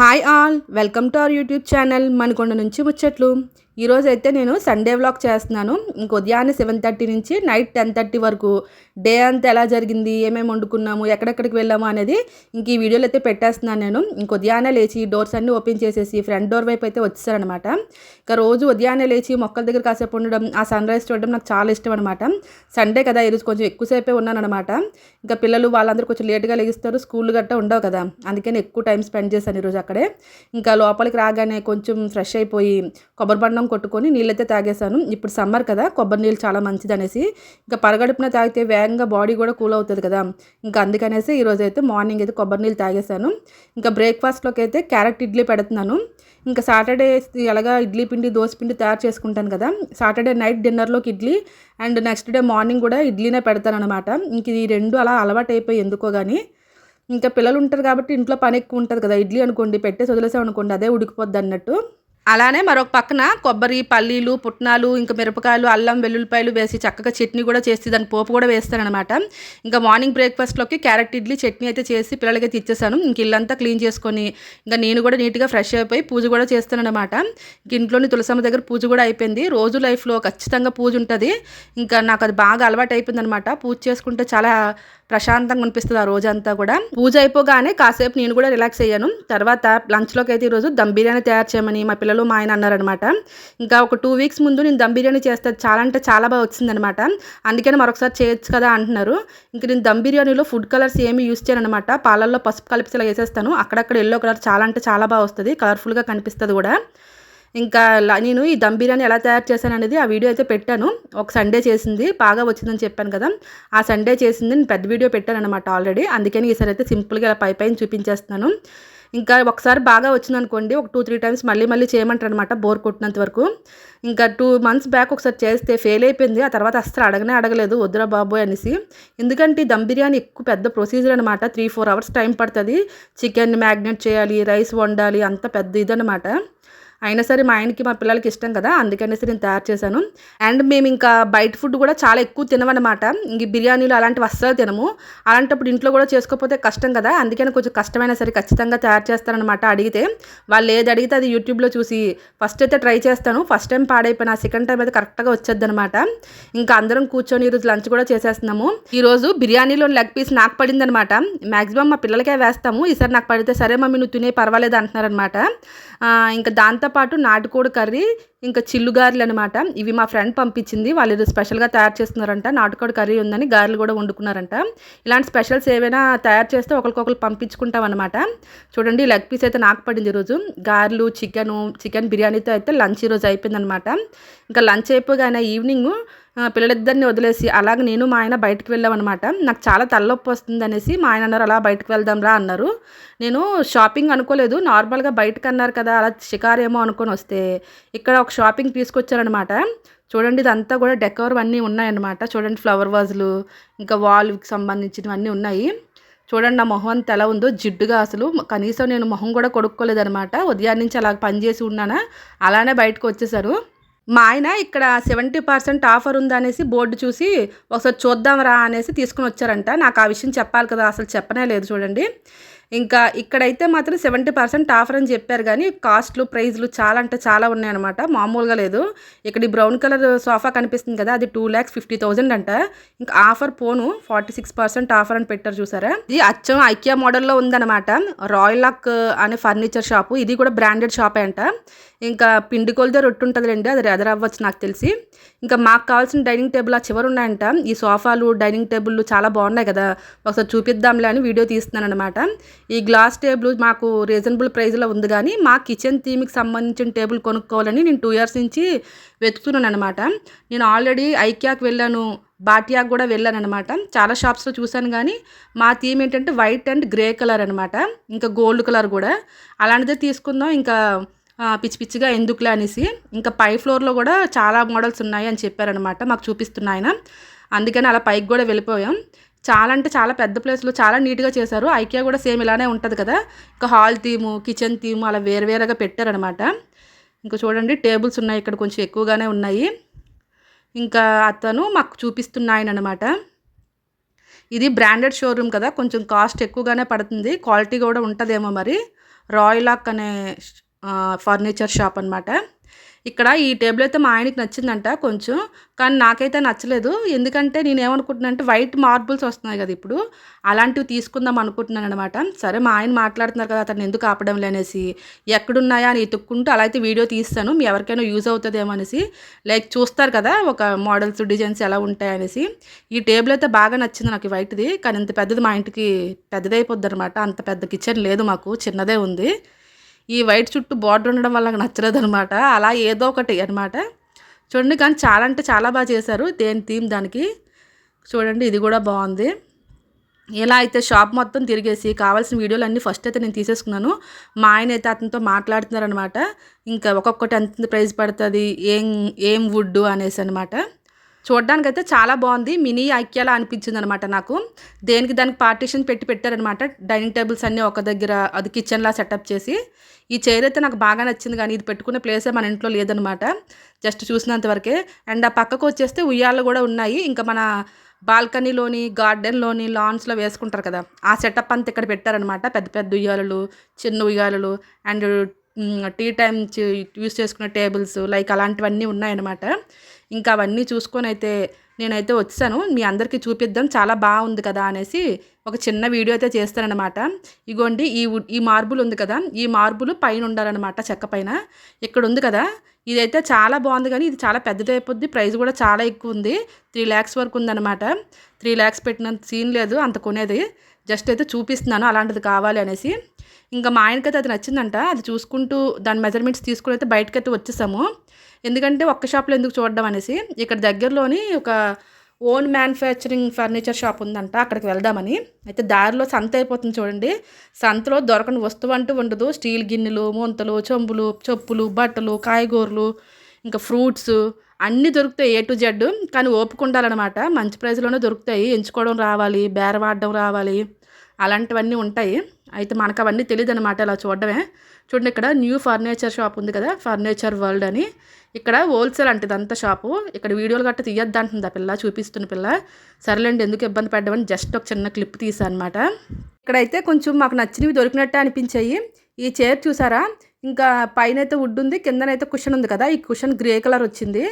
Hi all welcome to our YouTube channel Manakonda నుంచి ముచ్చట్లు ఈరోజు అయితే నేను సండే వ్లాగ్ చేస్తున్నాను. ఇంక ఉదయాన్నే సెవెన్ థర్టీ నుంచి నైట్ టెన్ థర్టీ వరకు డే అంతా ఎలా జరిగింది ఏమేమి వండుకున్నాము ఎక్కడెక్కడికి వెళ్ళాము అనేది ఇంక ఈ వీడియోలు అయితే పెట్టేస్తున్నాను నేను. ఇంక ఉదయాన్నే లేచి డోర్స్ అన్నీ ఓపెన్ చేసేసి ఫ్రంట్ డోర్ వైపు అయితే వచ్చేసారనమాట ఇంకా రోజు ఉదయాన్నే లేచి మొక్కల దగ్గర కాసేపు ఉండడం ఆ సన్ రైజ్ చూడడం నాకు చాలా ఇష్టం అనమాట సండే కదా ఈరోజు కొంచెం ఎక్కువసేపే ఉన్నానమాట ఇంకా పిల్లలు వాళ్ళందరూ కొంచెం లేట్గా లెగిస్తారు స్కూల్ గట్టా ఉండవు కదా. అందుకని ఎక్కువ టైం స్పెండ్ చేశాను ఈరోజు అక్కడే. ఇంకా లోపలికి రాగానే కొంచెం ఫ్రెష్ అయిపోయి కొబ్బరి బండం కొట్టుకొని నీళ్ళైతే తాగేశాను. ఇప్పుడు సమ్మర్ కదా కొబ్బరి నీళ్ళు చాలా మంచిది అనేసి ఇంకా పరగడుపున తాగితే వేగంగా బాడీ కూడా కూల్ అవుతుంది కదా. ఇంకా అందుకనేసి ఈరోజు అయితే మార్నింగ్ అయితే కొబ్బరి నీళ్ళు తాగేశాను. ఇంకా బ్రేక్ఫాస్ట్లోకి అయితే క్యారెట్ ఇడ్లీ పెడుతున్నాను. ఇంకా సాటర్డే ఎలాగా ఇడ్లీ పిండి దోశ పిండి తయారు చేసుకుంటాను కదా. Saturday night డిన్నర్లోకి idli and next day morning కూడా ఇడ్లీనే పెడతాను అనమాట ఇంక ఈ రెండు అలా అలవాటు అయిపోయి ఎందుకో కానీ ఇంకా పిల్లలు ఉంటారు కాబట్టి ఇంట్లో పని ఎక్కువ ఉంటుంది కదా ఇడ్లీ అనుకోండి పెట్టేసి వదిలేసాం అనుకోండి అదే ఉడికిపోద్ది అన్నట్టు. అలానే మరొక పక్కన కొబ్బరి పల్లీలు పుట్నాలు ఇంకా మిరపకాయలు అల్లం వెల్లుల్లిపాయలు వేసి చక్కగా చట్నీ కూడా చేసి దాని పోపు కూడా వేస్తానమాట ఇంకా మార్నింగ్ బ్రేక్ఫాస్ట్లోకి క్యారెట్ ఇడ్లీ చట్నీ అయితే చేసి పిల్లలకి ఇచ్చేసాను. ఇంక ఇల్లంతా క్లీన్ చేసుకొని ఇంకా నేను కూడా నీట్గా ఫ్రెష్ అయిపోయి పూజ కూడా చేస్తానమాట ఇంక ఇంట్లోని తులసమ్మ దగ్గర పూజ కూడా అయిపోయింది. రోజు లైఫ్లో ఖచ్చితంగా పూజ ఉంటుంది. ఇంకా నాకు అది బాగా అలవాటు అయిపోయింది అనమాట పూజ చేసుకుంటే చాలా ప్రశాంతంగా అనిపిస్తుంది ఆ రోజంతా కూడా. పూజ అయిపోగానే కాసేపు నేను కూడా రిలాక్స్ అయ్యాను. తర్వాత లంచ్లోకి అయితే ఈరోజు దమ్ బిర్యానీ తయారు చేయమని మా పిల్లలు మా ఆయన అన్నారనమాట ఇంకా ఒక టూ వీక్స్ ముందు నేను దమ్ బిర్యానీ చేస్తే చాలా అంటే చాలా బాగా వచ్చిందనమాట అందుకని మరొకసారి చేయొచ్చు కదా అంటున్నారు. ఇంక నేను దమ్ బిర్యానీలో ఫుడ్ కలర్స్ ఏమి యూస్ చేయను అనమాట పాలల్లో పసుపు కలిపిసేలా వేసేస్తాను. అక్కడక్కడ ఎల్లో కలర్ చాలా అంటే చాలా బాగా వస్తుంది. కలర్ఫుల్గా కనిపిస్తుంది కూడా. ఇంకా నేను ఈ దమ్ బిర్యానీ ఎలా తయారు చేశాను అనేది ఆ వీడియో అయితే పెట్టాను. ఒక సండే చేసింది బాగా వచ్చిందని చెప్పాను కదా. ఆ సండే చేసింది నేను పెద్ద వీడియో పెట్టాను అనమాట ఆల్రెడీ. అందుకని ఈసారి అయితే సింపుల్గా ఇలా పై పైన చూపించేస్తున్నాను. ఇంకా ఒకసారి బాగా వచ్చిందనుకోండి ఒక టూ త్రీ టైమ్స్ మళ్ళీ మళ్ళీ చేయమంటారు అనమాట బోర్ కొట్టినంత వరకు. ఇంకా టూ మంత్స్ బ్యాక్ ఒకసారి చేస్తే ఫెయిల్ అయిపోయింది ఆ తర్వాత అస్సలు అడగనే అడగలేదు వద్దురా బాబు అనేసి. ఎందుకంటే దమ్ బిర్యానీ ఎక్కువ పెద్ద ప్రొసీజర్ అనమాట త్రీ ఫోర్ అవర్స్ టైం పడుతుంది. చికెన్ మ్యాగ్నేట్ చేయాలి రైస్ వండాలి అంత పెద్ద ఇదనమాట అయినా సరే మా ఆయనకి మా పిల్లలకి ఇష్టం కదా అందుకనేసి నేను తయారు చేశాను. అండ్ మేము ఇంకా బయట ఫుడ్ కూడా చాలా ఎక్కువ తినమన్నమాట. ఇంక బిర్యానీలు అలాంటివి అస్సలు తినము. అలాంటప్పుడు ఇంట్లో కూడా చేసుకోకపోతే కష్టం కదా అందుకని కొంచెం కష్టమైనా సరే ఖచ్చితంగా తయారు చేస్తానమాట అడిగితే. వాళ్ళు ఏది అడిగితే అది యూట్యూబ్లో చూసి ఫస్ట్ అయితే ట్రై చేస్తాను. ఫస్ట్ టైం పాడైపోయినా సెకండ్ టైం అయితే కరెక్ట్గా వచ్చేది అనమాట ఇంకా అందరం కూర్చొని ఈరోజు లంచ్ కూడా చేసేస్తున్నాము. ఈరోజు బిర్యానీలో లెగ్ పీస్ నాకు పడింది అనమాట మ్యాక్సిమం మా పిల్లలకే వేస్తాము. ఈసారి నాకు పడితే సరే మమ్మీ నువ్వు తినే పర్వాలేదు అంటున్నారనమాట ఇంకా దాంతో దాంతోపాటు నాటుకోడి కర్రీ ఇంకా చిల్లు గారెలు అనమాట ఇవి మా ఫ్రెండ్ పంపించింది. వాళ్ళు స్పెషల్గా తయారు చేస్తున్నారంట. నాటుకోడి కర్రీ ఉందని గారెలు కూడా వండుకున్నారంట. ఇలాంటి స్పెషల్స్ ఏవైనా తయారు చేస్తే ఒకరికొకరు పంపించుకుంటాం అనమాట చూడండి లెగ్ పీస్ అయితే నాకు పడింది ఈరోజు. గారెలు చికెను చికెన్ బిర్యానీతో అయితే లంచ్ ఈరోజు అయిపోయిందనమాట ఇంకా లంచ్ అయిపోగానే ఈవినింగ్ పిల్లలిద్దరిని వదిలేసి అలాగే నేను మా ఆయన బయటకు వెళ్ళామన్నమాట. నాకు చాలా తలనొప్పి వస్తుంది అనేసి మా ఆయన అన్నారు అలా బయటకు వెళ్దాం రా అన్నారు. నేను షాపింగ్ అనుకోలేదు నార్మల్గా బయటకు అన్నారు కదా అలా షికారేమో అనుకొని వస్తే ఇక్కడ ఒక షాపింగ్ తీసుకొచ్చారనమాట చూడండి ఇదంతా కూడా డెకోర్ అన్నీ ఉన్నాయన్నమాట. చూడండి ఫ్లవర్ వాజులు ఇంకా వాల్కి సంబంధించినవన్నీ ఉన్నాయి. చూడండి నా మొహం అంత ఎలా ఉందో జిడ్డుగా అసలు. కనీసం నేను మొహం కూడా కొడుక్కోలేదనమాట ఉదయం నుంచి అలా పనిచేసి ఉన్నానా? అలానే బయటకు వచ్చేసారు మా ఆయన ఇక్కడ సెవెంటీ పర్సెంట్ ఆఫర్ ఉందనేసి బోర్డు చూసి ఒకసారి చూద్దాంరా అనేసి తీసుకుని వచ్చారంట. నాకు ఆ విషయం చెప్పాలి కదా అసలు చెప్పనే లేదు చూడండి. ఇంకా ఇక్కడైతే మాత్రం సెవెంటీ పర్సెంట్ ఆఫర్ అని చెప్పారు కానీ కాస్ట్లు ప్రైజ్లు చాలా అంటే చాలా ఉన్నాయన్నమాట. మామూలుగా లేదు. ఇక్కడ ఈ బ్రౌన్ కలర్ సోఫా కనిపిస్తుంది కదా అది టూ ల్యాక్స్ ఫిఫ్టీ థౌజండ్ అంట. ఇంకా ఆఫర్ పోను ఫార్టీ సిక్స్ పర్సెంట్ ఆఫర్ అని పెట్టారు చూసారా? ఇది అచ్చం ఐక్యా మోడల్లో ఉందన్నమాట. రాయల్ లాక్ అనే ఫర్నిచర్ షాపు ఇది కూడా బ్రాండెడ్ షాపే అంట. ఇంకా పిండి కొలితే రొట్టు ఉంటుందిలేండి అది రెదర్ అవ్వచ్చు నాకు తెలిసి. ఇంకా మాకు కావాల్సిన డైనింగ్ టేబుల్ ఆ చివరు ఉన్నాయంట. ఈ సోఫాలు డైనింగ్ టేబుల్ చాలా బాగున్నాయి కదా. ఒకసారి చూపిద్దాంలే అని వీడియో తీస్తున్నాను అనమాట ఈ గ్లాస్ టేబుల్ మాకు రీజనబుల్ ప్రైస్లో ఉంది కానీ మా కిచెన్ థీమ్కి సంబంధించిన టేబుల్ కొనుక్కోవాలని నేను టూ ఇయర్స్ నుంచి వెతుకుతున్నాను అనమాట నేను ఆల్రెడీ ఐక్యాకి వెళ్ళాను బాటియాకి కూడా వెళ్ళాను అనమాట చాలా షాప్స్లో చూశాను కానీ మా థీమ్ ఏంటంటే వైట్ అండ్ గ్రే కలర్ అనమాట ఇంకా గోల్డ్ కలర్ కూడా. అలాంటిదే తీసుకుందాం ఇంకా పిచ్చి పిచ్చిగా ఎందుకులే అనేసి. ఇంకా పై ఫ్లోర్లో కూడా చాలా మోడల్స్ ఉన్నాయి అని చెప్పారనమాట మాకు చూపిస్తున్నాయన అందుకని అలా పైకి కూడా వెళ్ళిపోయాం. చాలా అంటే చాలా పెద్ద ప్లేస్లో చాలా నీట్గా చేశారు. ఐకియా కూడా సేమ్ ఇలానే ఉంటుంది కదా. ఇంకా హాల్ థీము కిచెన్ థీము అలా వేరువేరుగా పెట్టారనమాట. ఇంకా చూడండి టేబుల్స్ ఉన్నాయి ఇక్కడ కొంచెం ఎక్కువగానే ఉన్నాయి. ఇంకా అతను మాకు చూపిస్తున్నాయన అనమాట ఇది బ్రాండెడ్ షోరూమ్ కదా కొంచెం కాస్ట్ ఎక్కువగానే పడుతుంది. క్వాలిటీ కూడా ఉంటుందేమో మరి. రాయలాక్ అనే ఫర్నిచర్ షాప్ అనమాట ఇక్కడ ఈ టేబుల్ అయితే మా ఆయనకి నచ్చిందంట కొంచెం కానీ నాకైతే నచ్చలేదు. ఎందుకంటే నేను ఏమనుకుంటున్నాను అంటే వైట్ మార్బుల్స్ వస్తున్నాయి కదా ఇప్పుడు అలాంటివి తీసుకుందాం అనుకుంటున్నాను అనమాట సరే మా ఆయన మాట్లాడుతున్నారు కదా అతను ఎందుకు ఆపడం లేనేసి ఎక్కడున్నాయా అని ఎత్తుక్కుంటూ అలా అయితే వీడియో తీస్తాను మీ ఎవరికైనా యూజ్ అవుతుందేమో అనేసి లైక్ చూస్తారు కదా ఒక మోడల్స్ డిజైన్స్ ఎలా ఉంటాయి అనేసి. ఈ టేబుల్ అయితే బాగా నచ్చింది నాకు వైట్ది కానీ ఇంత పెద్దది మా ఇంటికి పెద్దదైపోద్ది అనమాట అంత పెద్ద కిచెన్ లేదు మాకు చిన్నదే ఉంది. ఈ వైట్ చుట్టూ బార్డర్ ఉండడం వల్ల నాకు నచ్చలేదు అనమాట అలా ఏదో ఒకటి అనమాట చూడండి కానీ చాలా అంటే చాలా బాగా చేశారు. దేని థీమ్ దానికి? చూడండి ఇది కూడా బాగుంది. ఇలా అయితే షాప్ మొత్తం తిరిగేసి కావాల్సిన వీడియోలు అన్నీ ఫస్ట్ అయితే నేను తీసేసుకున్నాను. మా ఆయన అయితే అతనితో మాట్లాడుతున్నారనమాట ఇంకా ఒక్కొక్కటి ఎంత ప్రైస్ పడుతుంది ఏం ఏం వుడ్ అనేసి అనమాట చూడడానికైతే చాలా బాగుంది. మినీ ఐక్యాలా అనిపించింది అనమాట నాకు. దేనికి దానికి పార్టీషన్ పెట్టి పెట్టారనమాట. డైనింగ్ టేబుల్స్ అన్నీ ఒక దగ్గర అది కిచెన్లా సెటప్ చేసి. ఈ చైర్ అయితే నాకు బాగా నచ్చింది కానీ ఇది పెట్టుకునే ప్లేసే మన ఇంట్లో లేదనమాట. జస్ట్ చూసినంత వరకే. అండ్ ఆ పక్కకు వచ్చేస్తే ఉయ్యాలు కూడా ఉన్నాయి. ఇంకా మన బాల్కనీలోని గార్డెన్లోని లాన్స్లో వేసుకుంటారు కదా. ఆ సెటప్ అంతా ఇక్కడ పెట్టారనమాట. పెద్ద పెద్ద ఉయ్యాలలు చిన్న ఉయ్యాలలు. అండ్ టీ టైం యూస్ చేసుకునే టేబుల్స్ లైక్ అలాంటివన్నీ ఉన్నాయన్నమాట. ఇంకా అవన్నీ చూసుకొని అయితే నేనైతే వచ్చాను. మీ అందరికీ చూపిద్దాం చాలా బాగుంది కదా అనేసి ఒక చిన్న వీడియో అయితే చేస్తానమాట ఇగోండి ఈ ఈ మార్బుల్ ఉంది కదా ఈ మార్బుల్ పైన ఉండాలన్నమాట చెక్క పైన. ఇక్కడ ఉంది కదా ఇదైతే చాలా బాగుంది కానీ ఇది చాలా పెద్దది అయిపోద్ది ప్రైస్ కూడా చాలా ఎక్కువ ఉంది. త్రీ ల్యాక్స్ వరకు ఉందన్నమాట. త్రీ ల్యాక్స్ పెట్టినంత సీన్ లేదు అంత కొనేది. జస్ట్ అయితే చూపిస్తున్నాను అలాంటిది కావాలి అనేసి. ఇంకా మా ఆయనకైతే అది నచ్చిందంట. అది చూసుకుంటూ దాని మెజర్మెంట్స్ తీసుకుని అయితే బయటకైతే వచ్చేసాము. ఎందుకంటే ఒక్క షాప్లో ఎందుకు చూడడం అనేసి ఇక్కడ దగ్గరలోని ఒక ఓన్ మ్యానుఫ్యాక్చరింగ్ ఫర్నిచర్ షాప్ ఉందంట అక్కడికి వెళ్దామని. అయితే దారిలో సంత అయిపోతుంది చూడండి. సంతలో దొరకని వస్తువు అంటూ ఉండదు. స్టీల్ గిన్నెలు ముంతలు చెంబులు చెప్పులు బట్టలు కాయగూరలు ఇంకా ఫ్రూట్స్ అన్నీ దొరుకుతాయి ఏ టు జెడ్ కానీ ఓపిక ఉండాలన్నమాట. మంచి ప్రైస్లోనే దొరుకుతాయి. ఎంచుకోవడం రావాలి బేరవాడడం రావాలి. అలాంటివన్నీ ఉంటాయి. అయితే మనకు అవన్నీ తెలియదు అనమాట ఇలా చూడడమే. చూడండి ఇక్కడ న్యూ ఫర్నిచర్ షాప్ ఉంది కదా ఫర్నిచర్ వరల్డ్ అని. ఇక్కడ హోల్సేల్ అంటే అంత షాపు. ఇక్కడ వీడియోలు గట్ట తీయద్దు అంటుంది ఆ పిల్ల చూపిస్తున్న పిల్ల. సరేలేండి ఎందుకు ఇబ్బంది పడ్డామని జస్ట్ ఒక చిన్న క్లిప్ తీసా అనమాట ఇక్కడైతే కొంచెం మాకు నచ్చినవి దొరికినట్టే అనిపించాయి. ఈ చైర్ చూసారా? ఇంకా పైన అయితే వుడ్ ఉంది కిందనైతే కుషన్ ఉంది కదా. ఈ కుషన్ గ్రే కలర్ వచ్చింది.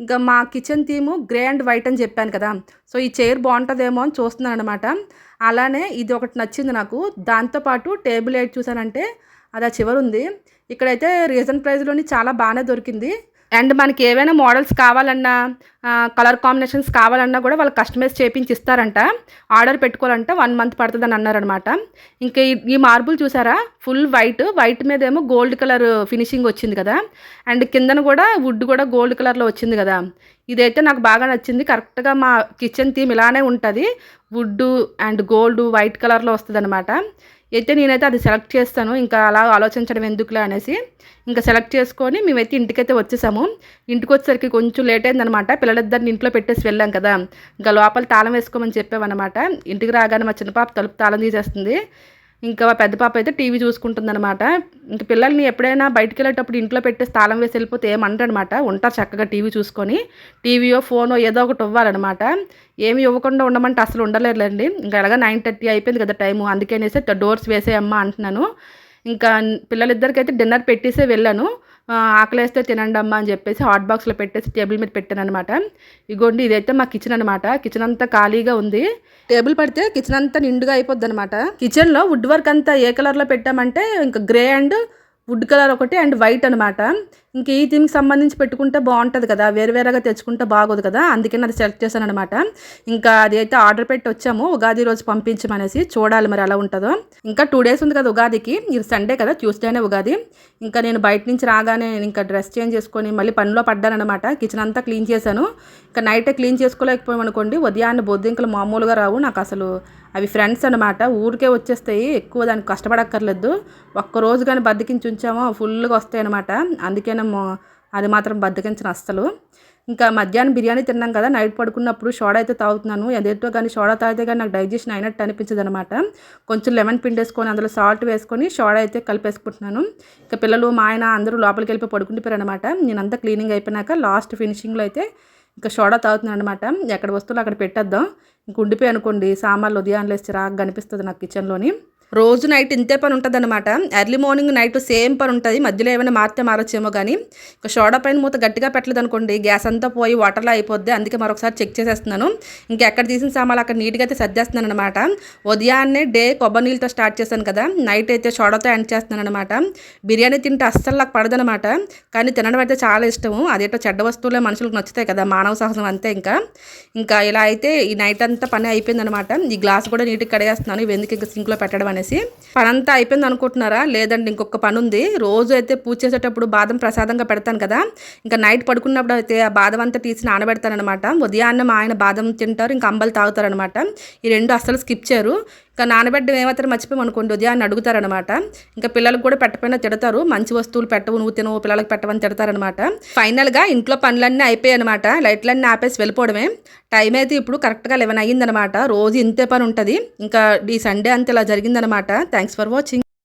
ఇంకా మా kitchen theme grey and white అని చెప్పాను కదా. సో ఈ చైర్ బాగుంటుందేమో అని చూస్తున్నాను అనమాట అలానే ఇది ఒకటి నచ్చింది నాకు. దాంతోపాటు టేబుల్ ఎయిట్ చూసానంటే అది ఆ చివరి ఉంది ఇక్కడైతే రీజన్ ప్రైస్లోని చాలా బాగానే దొరికింది. అండ్ మనకి ఏవైనా మోడల్స్ కావాలన్నా కలర్ కాంబినేషన్స్ కావాలన్నా కూడా వాళ్ళు కస్టమైజ్ చేపించి ఇస్తారంట ఆర్డర్ పెట్టుకోవాలంటే వన్ మంత్ పడుతుందని అన్నారనమాట ఇంకా ఈ మార్బుల్ చూసారా? ఫుల్ వైట్ వైట్ మీద ఏమో గోల్డ్ కలర్ ఫినిషింగ్ వచ్చింది కదా. అండ్ కిందన కూడా వుడ్ కూడా గోల్డ్ కలర్లో వచ్చింది కదా. ఇదైతే నాకు బాగా నచ్చింది. కరెక్ట్గా మా కిచెన్ థీమ్ ఇలానే ఉంటుంది. వుడ్ అండ్ గోల్డ్ వైట్ కలర్లో వస్తుంది అనమాట అయితే నేనైతే అది సెలెక్ట్ చేస్తాను. ఇంకా అలా ఆలోచించడం ఎందుకులే అనేసి ఇంకా సెలెక్ట్ చేసుకొని మేమైతే ఇంటికైతే వచ్చేసాము. ఇంటికి వచ్చేసరికి కొంచెం లేట్ అయిందనమాట. పిల్లలిద్దరిని ఇంట్లో పెట్టేసి వెళ్ళాం కదా. ఇంకా లోపల తాళం వేసుకోమని చెప్పామన్నమాట ఇంటికి రాగానే మా చిన్నపాప తలుపు తాళం తీసేస్తుంది. ఇంకా పెద్ద పాప అయితే టీవీ చూసుకుంటుందనమాట ఇంకా పిల్లల్ని ఎప్పుడైనా బయటికి వెళ్ళేటప్పుడు ఇంట్లో పెట్టి స్థానం వేసి వెళ్ళిపోతే ఏమంటాడనమాట. ఉంటారు చక్కగా టీవీ చూసుకొని. టీవీయో ఫోనో ఏదో ఒకటి ఇవ్వాలన్నమాట. ఏమి ఇవ్వకుండా ఉండమంటే అసలు ఉండలేరులేండి. ఇంకా ఎలాగ నైన్ థర్టీ అయిపోయింది కదా టైము. అందుకనేసి డోర్స్ వేసేయమ్మా అంటున్నాను. ఇంకా పిల్లలిద్దరికైతే డిన్నర్ పెట్టేసే వెళ్ళాను. ఆకలేస్తే తినండి అమ్మా అని చెప్పేసి హాట్ బాక్స్లో పెట్టేసి టేబుల్ మీద పెట్టాను అనమాట ఇగోండి ఇదైతే మా కిచెన్ అనమాట కిచెన్ అంతా ఖాళీగా ఉంది. టేబుల్ పడితే కిచెన్ అంతా నిండుగా అయిపోద్ది అనమాట కిచెన్లో వుడ్ వర్క్ అంతా ఏ కలర్లో పెట్టామంటే ఇంకా గ్రే అండ్ వుడ్ కలర్ ఒకటి అండ్ వైట్ అనమాట ఇంక ఈ థీమ్కి సంబంధించి పెట్టుకుంటే బాగుంటుంది కదా. వేరువేరుగా తెచ్చుకుంటే బాగోదు కదా. అందుకని అది సెలెక్ట్ చేశాను అనమాట ఇంకా అది అయితే ఆర్డర్ పెట్టి వచ్చాము. ఉగాది రోజు పంపించమనేసి చూడాలి మరి ఎలా ఉంటుందో. ఇంకా టూ డేస్ ఉంది కదా ఉగాదికి. ఇది సండే కదా ట్యూస్డేనే ఉగాది. ఇంకా నేను బయట నుంచి రాగానే ఇంకా డ్రెస్ చేంజ్ చేసుకొని మళ్ళీ పనిలో పడ్డానమాట కిచెన్ అంతా క్లీన్ చేశాను. ఇంకా నైటే క్లీన్ చేసుకోలేకపోయామనుకోండి ఉదయాన్నే బొద్దింకలు మామూలుగా రావు. నాకు అసలు అవి ఫ్రెండ్స్ అనమాట ఊరికే వచ్చేస్తాయి. ఎక్కువ దానికి కష్టపడక్కర్లేదు. ఒక్కరోజు కానీ బద్దకించి ఉంచామో ఫుల్గా వస్తాయి అనమాట అందుకేనేమో అది మాత్రం బద్దకించిన అస్సలు. ఇంకా మధ్యాహ్నం బిర్యానీ తిన్నాం కదా నైట్ పడుకున్నప్పుడు సోడా అయితే తాగుతున్నాను. ఏదేంటో కానీ సోడా తాగితే కానీ నాకు డైజెషన్ అయినట్టు అనిపించదు అనమాట కొంచెం లెమన్ పిండేసుకొని అందులో సాల్ట్ వేసుకొని సోడా అయితే కలిపేసుకుంటున్నాను. ఇంకా పిల్లలు మా ఆయన అందరూ లోపలికి వెళ్ళిపోయి పడుకుంటుపోయారు అనమాట నేనంతా క్లీనింగ్ అయిపోయినాక లాస్ట్ ఫినిషింగ్లో అయితే ఇంకా సోడా తాగుతున్నాను అనమాట ఎక్కడ వస్తువులు అక్కడ పెట్టేద్దాం. ఇంక ఉండిపోయి అనుకోండి సామాన్లు ఉదయాన్నే చిరాకు కనిపిస్తుంది నాకు కిచెన్లోని రోజు నైట్ ఇంతే పని ఉంటుంది అనమాట ఎర్లీ మార్నింగ్ నైట్ సేమ్ పని ఉంటుంది. మధ్యలో ఏమైనా మారితే మారొచ్చేమో కానీ ఇక సోడా పైన మూత గట్టిగా పెట్టలేదు అనుకోండి గ్యాస్ అంతా పోయి వాటర్లో అయిపోద్ది. అందుకే మరొకసారి చెక్ చేసేస్తున్నాను. ఇంకా ఎక్కడ తీసిన సామాన్లు అక్కడ నీట్గా అయితే సర్దేస్తున్నాను అనమాట ఉదయాన్నే డే కొబ్బరి నీళ్ళతో స్టార్ట్ చేశాను కదా నైట్ అయితే సోడాతో ఎండ్ చేస్తున్నాను అనమాట బిర్యానీ తింటే అస్సలు నాకు పడదనమాట కానీ తినడం అయితే చాలా ఇష్టము. అదేటో చెడ్డ వస్తువులే మనుషులకు నచ్చుతాయి కదా మానవ సహజం అంతే ఇంకా. ఇంకా ఇలా అయితే ఈ నైట్ అంతా పని అయిపోయిందనమాట ఈ గ్లాస్ కూడా నీట్గా కడిగేస్తున్నాను. ఇవి ఎందుకు ఇంకా సింక్లో పెట్టడం అనేది అనేసి పని అంతా అయిపోయింది అనుకుంటున్నారా? లేదండి ఇంకొక పని ఉంది రోజు అయితే పూజ చేసేటప్పుడు బాదం ప్రసాదంగా పెడతాను కదా. ఇంకా నైట్ పడుకున్నప్పుడు అయితే ఆ బాదం అంతా తీసి నానబెడతానమాట ఉదయాన్నే మా ఆయన బాదం తింటారు ఇంకా అంబలు తాగుతారనమాట ఈ రెండు అస్సలు స్కిప్ చేయరు. ఇంకా నానబెట్టడం ఏమాత్రం మర్చిపోయి అనుకోండి ఉదయాన్ని అడుగుతారనమాట ఇంకా పిల్లలకు కూడా పెట్టపోయినా తిడతారు. మంచి వస్తువులు పెట్టవు నువ్వు తినవు పిల్లలకు పెట్టవని తిడతారనమాట ఫైనల్గా ఇంట్లో పనులన్నీ అయిపోయాయి అనమాట లైట్లన్నీ ఆపేసి వెళ్ళిపోవడమే. టైం అయితే ఇప్పుడు కరెక్ట్గా లెవెన్ అయ్యిందనమాట రోజు ఇంతే పని ఉంటుంది. ఇంకా ఈ సండే అంత ఇలా జరిగిందనమాట థ్యాంక్స్ ఫర్ వాచింగ్